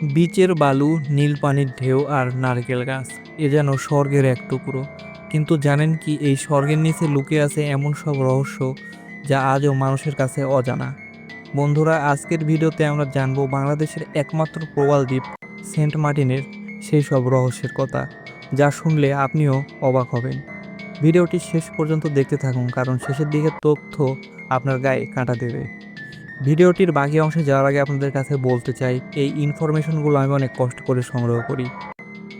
বিচের বালু, নীল পানির ঢেউ আর নারকেল গাছ, এ যেন স্বর্গের এক টুকরো। কিন্তু জানেন কি, এই স্বর্গের নিচে লুকিয়ে আছে এমন সব রহস্য যা আজও মানুষের কাছে অজানা। বন্ধুরা, আজকের ভিডিওতে আমরা জানব বাংলাদেশের একমাত্র প্রবাল দ্বীপ, সেন্ট মার্টিনের সেই সব রহস্যের কথা, যা শুনলে আপনিও অবাক হবেন। ভিডিওটি শেষ পর্যন্ত দেখতে থাকুন, কারণ শেষের দিকে তথ্য আপনার গায়ে কাঁটা দেবে। ভিডিওটির বাকি অংশে যাওয়ার আগে আপনাদের কাছে বলতে চাই, এই ইনফরমেশনগুলো আমি অনেক কষ্ট করে সংগ্রহ করি।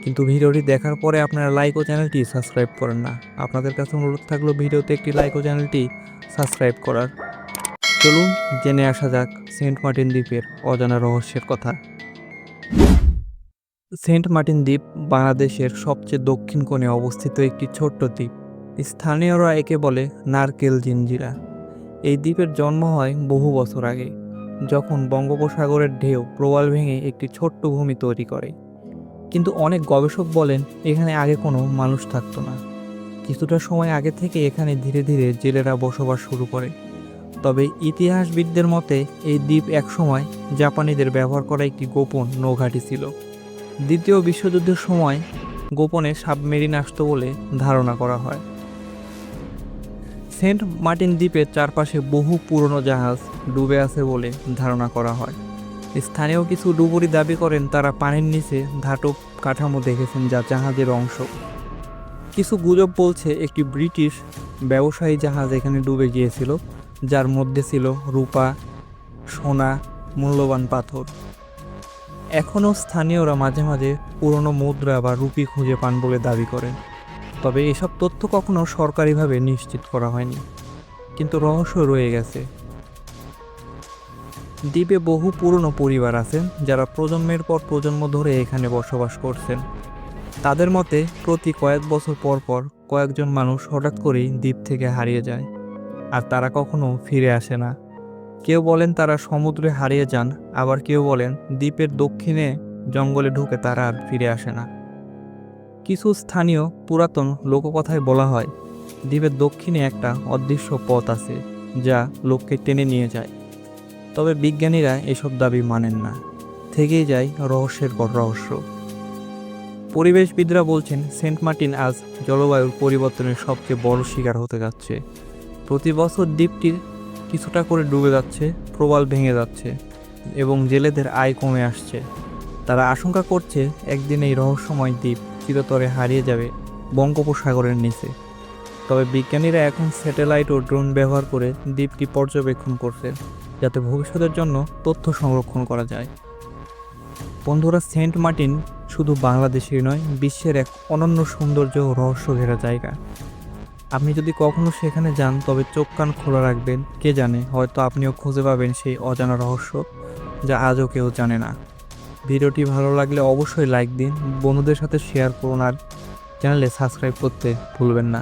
কিন্তু ভিডিওটি দেখার পরে আপনারা লাইক ও চ্যানেলটি সাবস্ক্রাইব করেন না। আপনাদের কাছে অনুরোধ থাকল ভিডিওতে একটি লাইক ও চ্যানেলটি সাবস্ক্রাইব করার। চলুন জেনে আসা যাক সেন্ট মার্টিন দ্বীপের অজানা রহস্যের কথা। সেন্ট মার্টিন দ্বীপ বাংলাদেশের সবচেয়ে দক্ষিণ কোণে অবস্থিত একটি ছোট্ট দ্বীপ। স্থানীয়রা একে বলে নারকেল জিঞ্জিরা। এই দ্বীপের জন্ম হয় বহু বছর আগে, যখন বঙ্গোপসাগরের ঢেউ প্রবাল ভেঙে একটি ছোট্ট ভূমি তৈরি করে। কিন্তু অনেক গবেষক বলেন, এখানে আগে কোনো মানুষ থাকতো না। কিছুটা সময় আগে থেকে এখানে ধীরে ধীরে জেলেরা বসবাস শুরু করে। তবে ইতিহাসবিদদের মতে, এই দ্বীপ একসময় জাপানিদের ব্যবহার করা একটি গোপন নৌঘাঁটি ছিল। দ্বিতীয় বিশ্বযুদ্ধের সময় গোপনে সাবমেরিন আসতো বলে ধারণা করা হয়। সেন্ট মার্টিন দ্বীপের চারপাশে বহু পুরনো জাহাজ ডুবে আছে বলে ধারণা করা হয়। স্থানীয় কিছু ডুবুরি দাবি করেন, তারা পানির নিচে ধাতব কাঠামো দেখেছেন যা জাহাজের অংশ। কিছু গুজব বলছে, একটি ব্রিটিশ ব্যবসায়ী জাহাজ এখানে ডুবে গিয়েছিল, যার মধ্যে ছিল রূপা, সোনা, মূল্যবান পাথর। এখনও স্থানীয়রা মাঝে মাঝে পুরনো মুদ্রা বা রুপি খুঁজে পান বলে দাবি করেন। তবে এসব তথ্য কখনো সরকারিভাবে নিশ্চিত করা হয়নি। কিন্তু রহস্য রয়ে গেছে। দ্বীপে বহু পুরনো পরিবার আছেন যারা প্রজন্মের পর প্রজন্ম ধরে এখানে বসবাস করছেন। তাদের মতে, প্রতি কয়েক বছর পর পর কয়েকজন মানুষ হঠাৎ করেই দ্বীপ থেকে হারিয়ে যায়, আর তারা কখনো ফিরে আসে না। কেউ বলেন তারা সমুদ্রে হারিয়ে যান, আবার কেউ বলেন দ্বীপের দক্ষিণে জঙ্গলে ঢুকে তারা আর ফিরে আসে না। কিছু স্থানীয় পুরাতন লোককথায় বলা হয়, দ্বীপের দক্ষিণে একটা অদৃশ্য পথ আছে যা লোককে টেনে নিয়ে যায়। তবে বিজ্ঞানীরা এসব দাবি মানেন না, থেকেই যায় রহস্যের পর রহস্য। পরিবেশবিদরা বলছেন, সেন্ট মার্টিন আজ জলবায়ুর পরিবর্তনের সবচেয়ে বড় শিকার হতে যাচ্ছে। প্রতি বছর দ্বীপটির কিছুটা করে ডুবে যাচ্ছে, প্রবাল ভেঙে যাচ্ছে এবং জেলেদের আয় কমে আসছে। তারা আশঙ্কা করছে, একদিন এই রহস্যময় দ্বীপ চিরতরে হারিয়ে যাবে বঙ্গোপসাগরের নিচে। তবে বিজ্ঞানীরা এখন স্যাটেলাইট ও ড্রোন ব্যবহার করে দ্বীপটি পর্যবেক্ষণ করছে, যাতে ভবিষ্যতের জন্য তথ্য সংরক্ষণ করা যায়। বন্ধুরা, সেন্ট মার্টিন শুধু বাংলাদেশেই নয়, বিশ্বের এক অনন্য সৌন্দর্য ও রহস্য ঘেরা জায়গা। আপনি যদি কখনো সেখানে যান, তবে চোখ কান খোলা রাখবেন। কে জানে, হয়তো আপনিও খুঁজে পাবেন সেই অজানা রহস্য, যা আজও কেউ জানে না। ভিডিওটি ভালো লাগলে অবশ্যই লাইক দিন, বন্ধুদের সাথে শেয়ার করুন আর চ্যানেলে সাবস্ক্রাইব করতে ভুলবেন না।